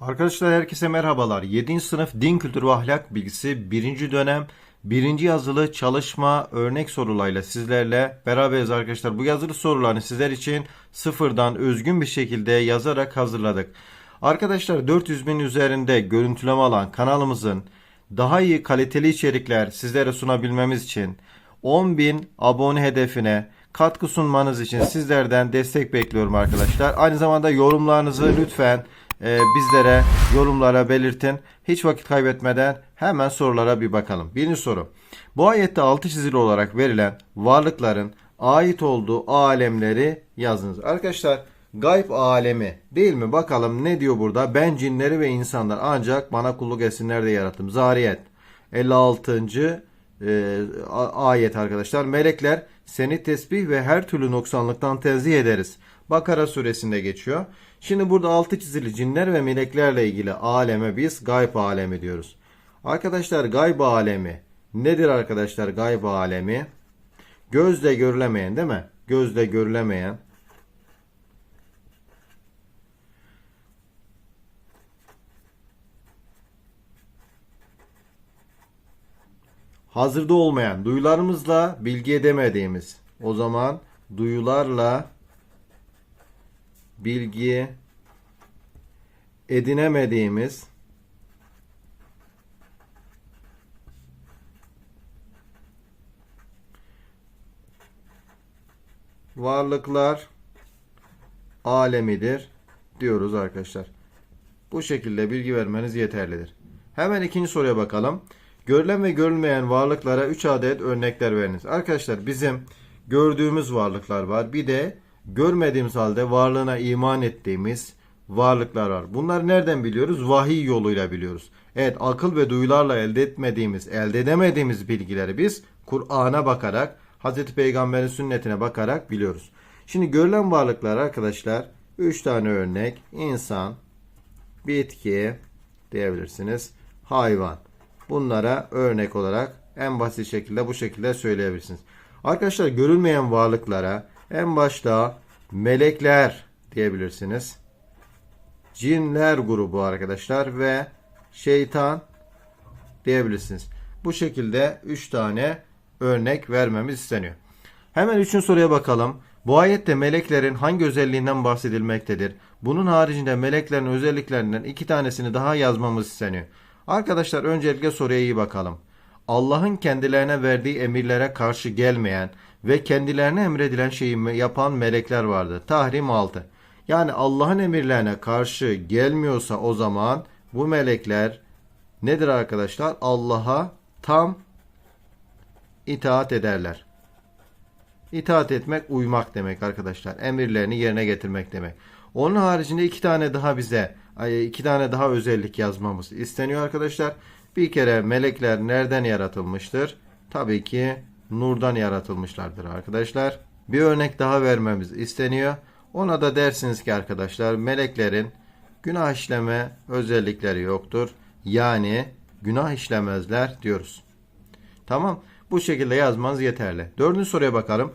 Arkadaşlar herkese merhabalar. 7. sınıf din kültürü ve ahlak bilgisi 1. dönem 1. yazılı çalışma örnek sorularıyla sizlerle beraberiz arkadaşlar. Bu yazılı sorularını sizler için sıfırdan özgün bir şekilde yazarak hazırladık. Arkadaşlar 400 bin üzerinde görüntüleme alan kanalımızın daha iyi kaliteli içerikler sizlere sunabilmemiz için 10 bin abone hedefine katkı sunmanız için sizlerden destek bekliyorum arkadaşlar. Aynı zamanda yorumlarınızı lütfen e, bizlere yorumlara belirtin. Hiç vakit kaybetmeden hemen sorulara bir bakalım. Birinci soru. Bu ayette altı çizili olarak verilen varlıkların ait olduğu alemleri yazınız. Arkadaşlar gayb alemi değil mi? Bakalım ne diyor burada? Ben cinleri ve insanlar ancak bana kulluk etsinler diye yarattım. Zariyet 56. e, ayet arkadaşlar. Melekler seni tesbih ve her türlü noksanlıktan tenzih ederiz. Bakara suresinde geçiyor. Şimdi burada altı çizili cinler ve meleklerle ilgili aleme biz gayb alemi diyoruz. Arkadaşlar gayb alemi nedir arkadaşlar gayb alemi? Gözle görülemeyen değil mi? Gözle görülemeyen hazırda olmayan, duyularımızla bilgi edemediğimiz, o zaman duyularla bilgi edinemediğimiz varlıklar alemidir diyoruz arkadaşlar. Bu şekilde bilgi vermeniz yeterlidir. Hemen ikinci soruya bakalım. Görülen ve görülmeyen varlıklara 3 adet örnekler veriniz. Arkadaşlar bizim gördüğümüz varlıklar var. Bir de görmediğimiz halde varlığına iman ettiğimiz varlıklar var. Bunları nereden biliyoruz? Vahiy yoluyla biliyoruz. Evet akıl ve duyularla elde etmediğimiz, elde edemediğimiz bilgileri biz Kur'an'a bakarak, Hz. Peygamber'in sünnetine bakarak biliyoruz. Şimdi görülen varlıklar arkadaşlar 3 tane örnek. İnsan, bitki diyebilirsiniz. Hayvan. Bunlara örnek olarak en basit şekilde bu şekilde söyleyebilirsiniz. Arkadaşlar görülmeyen varlıklara en başta melekler diyebilirsiniz. Cinler grubu arkadaşlar ve şeytan diyebilirsiniz. Bu şekilde 3 tane örnek vermemiz isteniyor. Hemen üçüncü soruya bakalım. Bu ayette meleklerin hangi özelliğinden bahsedilmektedir? Bunun haricinde meleklerin özelliklerinden iki tanesini daha yazmamız isteniyor. Arkadaşlar öncelikle soruya iyi bakalım. Allah'ın kendilerine verdiği emirlere karşı gelmeyen ve kendilerine emredilen şeyi yapan melekler vardı. Tahrim 6. Yani Allah'ın emirlerine karşı gelmiyorsa o zaman bu melekler nedir arkadaşlar? Allah'a tam itaat ederler. İtaat etmek uymak demek arkadaşlar. Emirlerini yerine getirmek demek. Onun haricinde iki tane daha bize iki tane daha özellik yazmamız isteniyor arkadaşlar. Bir kere melekler nereden yaratılmıştır? Tabii ki nurdan yaratılmışlardır arkadaşlar. Bir örnek daha vermemiz isteniyor. Ona da dersiniz ki arkadaşlar meleklerin günah işleme özellikleri yoktur. Yani günah işlemezler diyoruz. Tamam. Bu şekilde yazmanız yeterli. Dördüncü soruya bakalım.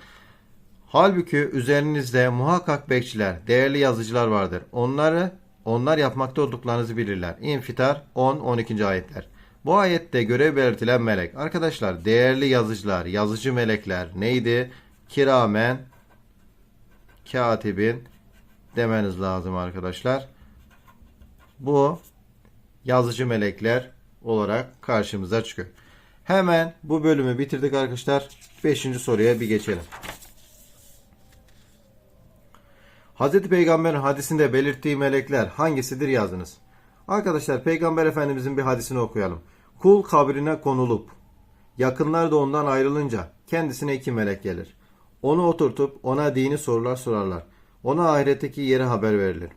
Halbuki üzerinizde muhakkak bekçiler, değerli yazıcılar vardır. Onları onlar yapmakta olduklarınızı bilirler. İnfitar 10-12. ayetler. Bu ayette görev belirtilen melek. Arkadaşlar değerli yazıcılar, yazıcı melekler neydi? Kiramen katibin demeniz lazım arkadaşlar. Bu yazıcı melekler olarak karşımıza çıkıyor. Hemen bu bölümü bitirdik arkadaşlar. 5. soruya bir geçelim. Hz. Peygamber'in hadisinde belirttiği melekler hangisidir yazınız. Arkadaşlar Peygamber Efendimizin bir hadisini okuyalım. Kul kabrine konulup yakınlar da ondan ayrılınca kendisine iki melek gelir. Onu oturtup ona dini sorular sorarlar. Ona ahiretteki yeri haber verilir.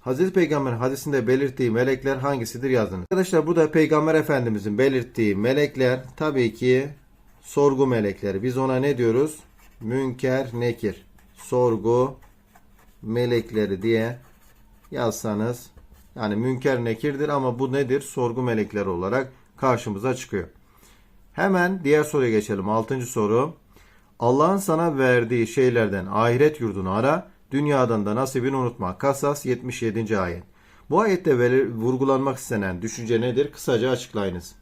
Hazreti Peygamber hadisinde belirttiği melekler hangisidir yazınız. Arkadaşlar burada Peygamber Efendimizin belirttiği melekler tabii ki sorgu melekleri. Biz ona ne diyoruz? Münker, nekir. Sorgu melekleri diye yazsanız yani münker nekirdir ama bu nedir? Sorgu melekleri olarak karşımıza çıkıyor. Hemen diğer soruya geçelim. Altıncı soru. Allah'ın sana verdiği şeylerden ahiret yurdunu ara, dünyadan da nasibini unutma. Kasas 77. ayet. Bu ayette vurgulanmak istenen düşünce nedir? Kısaca açıklayınız.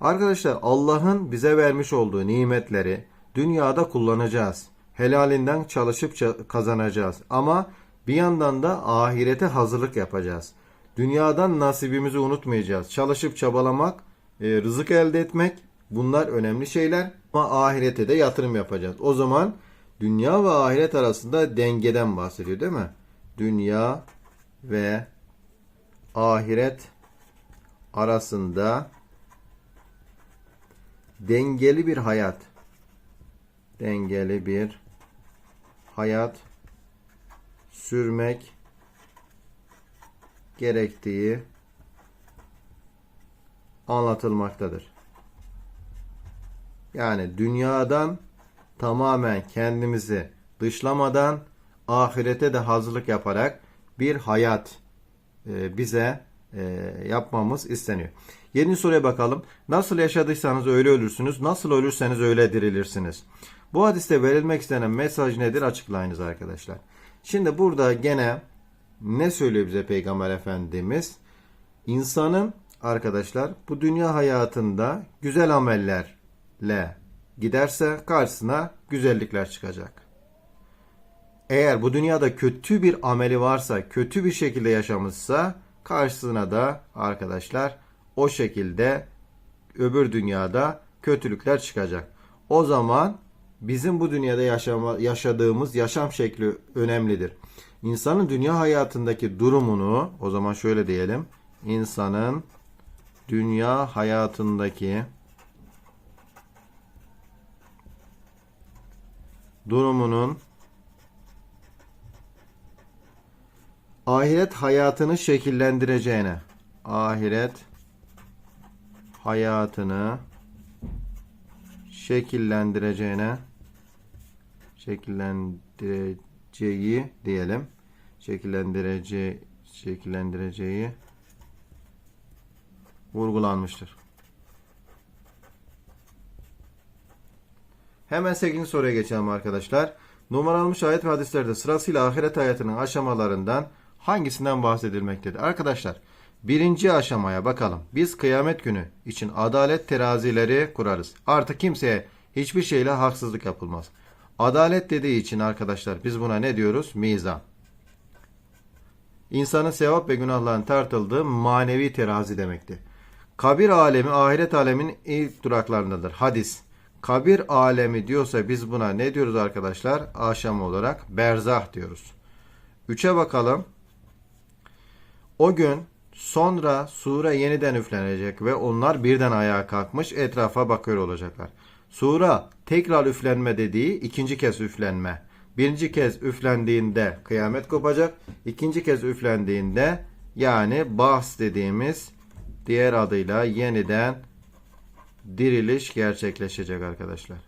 Arkadaşlar Allah'ın bize vermiş olduğu nimetleri dünyada kullanacağız. Helalinden çalışıp ça- kazanacağız. Ama bir yandan da ahirete hazırlık yapacağız. Dünyadan nasibimizi unutmayacağız. Çalışıp çabalamak, e, rızık elde etmek bunlar önemli şeyler. Ama ahirete de yatırım yapacağız. O zaman dünya ve ahiret arasında dengeden bahsediyor değil mi? Dünya ve ahiret arasında dengeli bir hayat dengeli bir hayat sürmek gerektiği anlatılmaktadır. Yani dünyadan tamamen kendimizi dışlamadan ahirete de hazırlık yaparak bir hayat e, bize e, yapmamız isteniyor. Yeni soruya bakalım. Nasıl yaşadıysanız öyle ölürsünüz. Nasıl ölürseniz öyle dirilirsiniz. Bu hadiste verilmek istenen mesaj nedir? Açıklayınız arkadaşlar. Şimdi burada gene ne söylüyor bize Peygamber Efendimiz? İnsanın arkadaşlar bu dünya hayatında güzel amellerle giderse karşısına güzellikler çıkacak. Eğer bu dünyada kötü bir ameli varsa, kötü bir şekilde yaşamışsa karşısına da arkadaşlar o şekilde öbür dünyada kötülükler çıkacak. O zaman bizim bu dünyada yaşama, yaşadığımız yaşam şekli önemlidir. İnsanın dünya hayatındaki durumunu o zaman şöyle diyelim. İnsanın dünya hayatındaki durumunun ahiret hayatını şekillendireceğine ahiret hayatını şekillendireceğine şekillendireceği diyelim. Şekillendireceği şekillendireceği vurgulanmıştır. Hemen 8. soruya geçelim arkadaşlar. Numaralanmış ayet ve hadislerde sırasıyla ahiret hayatının aşamalarından hangisinden bahsedilmektedir? Arkadaşlar birinci aşamaya bakalım. Biz kıyamet günü için adalet terazileri kurarız. Artık kimseye hiçbir şeyle haksızlık yapılmaz. Adalet dediği için arkadaşlar biz buna ne diyoruz? Mizan. İnsanın sevap ve günahların tartıldığı manevi terazi demekti. Kabir alemi ahiret aleminin ilk duraklarındadır. Hadis. Kabir alemi diyorsa biz buna ne diyoruz arkadaşlar? Aşam olarak berzah diyoruz. Üçe bakalım. O gün sonra sure yeniden üflenecek ve onlar birden ayağa kalkmış etrafa bakıyor olacaklar. Sura tekrar üflenme dediği ikinci kez üflenme. Birinci kez üflendiğinde kıyamet kopacak. İkinci kez üflendiğinde yani bahs dediğimiz diğer adıyla yeniden diriliş gerçekleşecek arkadaşlar.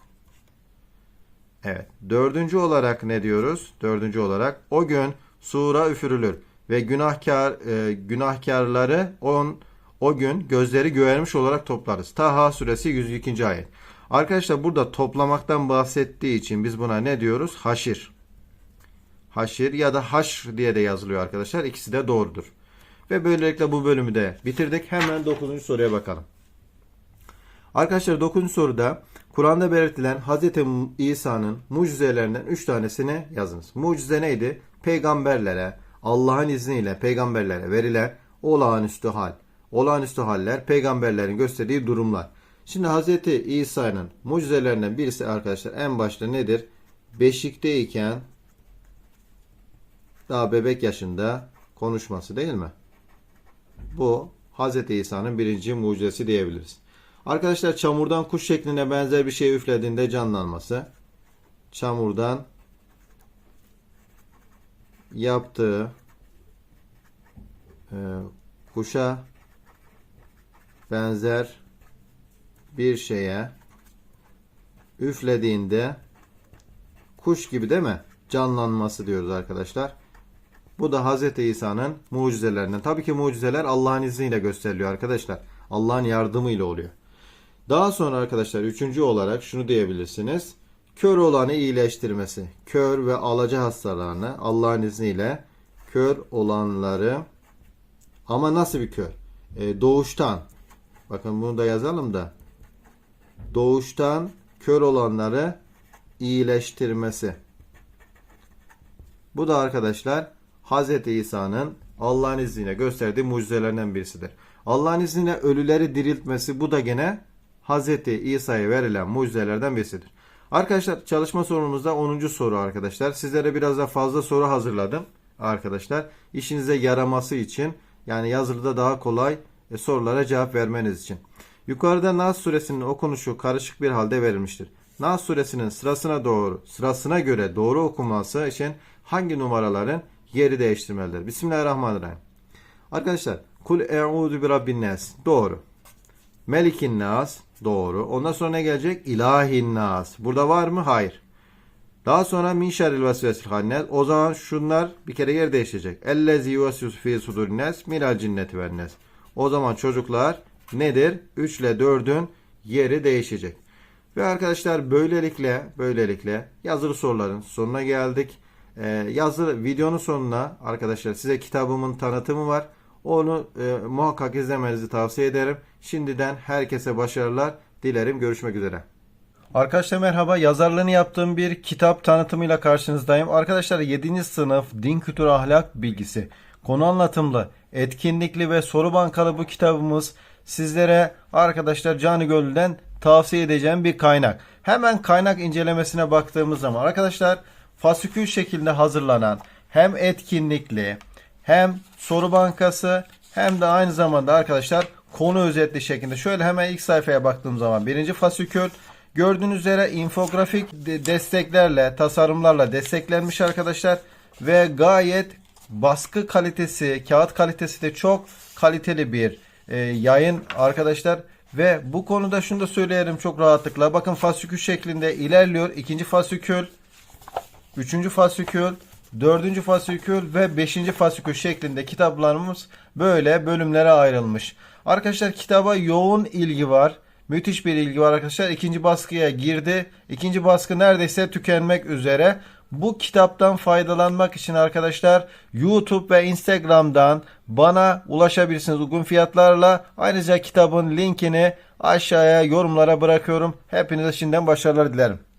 Evet. Dördüncü olarak ne diyoruz? Dördüncü olarak o gün sura üfürülür ve günahkar e, günahkarları on o gün gözleri görmüş olarak toplarız. Taha suresi 102. ayet. Arkadaşlar burada toplamaktan bahsettiği için biz buna ne diyoruz? Haşir. Haşir ya da haş diye de yazılıyor arkadaşlar. İkisi de doğrudur. Ve böylelikle bu bölümü de bitirdik. Hemen 9. soruya bakalım. Arkadaşlar 9. soruda Kur'an'da belirtilen Hz. İsa'nın mucizelerinden 3 tanesini yazınız. Mucize neydi? Peygamberlere, Allah'ın izniyle peygamberlere verilen olağanüstü hal. Olağanüstü haller peygamberlerin gösterdiği durumlar. Şimdi Hz. İsa'nın mucizelerinden birisi arkadaşlar en başta nedir? Beşikteyken daha bebek yaşında konuşması değil mi? Bu Hz. İsa'nın birinci mucizesi diyebiliriz. Arkadaşlar çamurdan kuş şekline benzer bir şey üflediğinde canlanması. Çamurdan yaptığı e, kuşa benzer bir şeye üflediğinde kuş gibi değil mi? Canlanması diyoruz arkadaşlar. Bu da Hz. İsa'nın mucizelerinden. Tabii ki mucizeler Allah'ın izniyle gösteriliyor arkadaşlar. Allah'ın yardımıyla oluyor. Daha sonra arkadaşlar üçüncü olarak şunu diyebilirsiniz. kör olanı iyileştirmesi. Kör ve alaca hastalarını Allah'ın izniyle kör olanları ama nasıl bir kör? E, doğuştan. Bakın bunu da yazalım da. Doğuştan kör olanları iyileştirmesi. Bu da arkadaşlar Hz. İsa'nın Allah'ın izniyle gösterdiği mucizelerinden birisidir. Allah'ın izniyle ölüleri diriltmesi bu da gene Hz. İsa'ya verilen mucizelerden birisidir. Arkadaşlar çalışma sorumuzda 10. soru arkadaşlar. Sizlere biraz da fazla soru hazırladım arkadaşlar. İşinize yaraması için yani yazılıda daha kolay e, sorulara cevap vermeniz için. Yukarıda Nas suresinin okunuşu karışık bir halde verilmiştir. Nas suresinin sırasına doğru, sırasına göre doğru okunması için hangi numaraların yeri değiştirmelidir? Bismillahirrahmanirrahim. Arkadaşlar, kul e'udu bi rabbin nas. Doğru. Melikin nas. Doğru. Ondan sonra ne gelecek? İlahin nas. Burada var mı? Hayır. Daha sonra min şerril vesvesil hannes. O zaman şunlar bir kere yer değişecek. Ellezi yuvasvus fi sudurin nas minal cinneti ven nas. O zaman çocuklar nedir? 3 ile 4'ün yeri değişecek. Ve arkadaşlar böylelikle böylelikle yazılı soruların sonuna geldik. Ee, yazılı videonun sonuna arkadaşlar size kitabımın tanıtımı var. Onu e, muhakkak izlemenizi tavsiye ederim. Şimdiden herkese başarılar dilerim. Görüşmek üzere. Arkadaşlar merhaba. Yazarlığını yaptığım bir kitap tanıtımıyla karşınızdayım. Arkadaşlar 7. sınıf din kültür ahlak bilgisi konu anlatımlı, etkinlikli ve soru bankalı bu kitabımız sizlere arkadaşlar Canı Gölü'den tavsiye edeceğim bir kaynak. Hemen kaynak incelemesine baktığımız zaman arkadaşlar fasikül şeklinde hazırlanan hem etkinlikli hem soru bankası hem de aynı zamanda arkadaşlar konu özetli şeklinde. Şöyle hemen ilk sayfaya baktığım zaman birinci fasikül gördüğünüz üzere infografik de- desteklerle, tasarımlarla desteklenmiş arkadaşlar ve gayet baskı kalitesi, kağıt kalitesi de çok kaliteli bir e, yayın arkadaşlar. Ve bu konuda şunu da söyleyelim çok rahatlıkla. Bakın fasikül şeklinde ilerliyor. İkinci fasikül, üçüncü fasikül, dördüncü fasikül ve beşinci fasikül şeklinde kitaplarımız böyle bölümlere ayrılmış. Arkadaşlar kitaba yoğun ilgi var. Müthiş bir ilgi var arkadaşlar. İkinci baskıya girdi. İkinci baskı neredeyse tükenmek üzere. Bu kitaptan faydalanmak için arkadaşlar YouTube ve Instagram'dan bana ulaşabilirsiniz uygun fiyatlarla. Ayrıca kitabın linkini aşağıya yorumlara bırakıyorum. Hepinize şimdiden başarılar dilerim.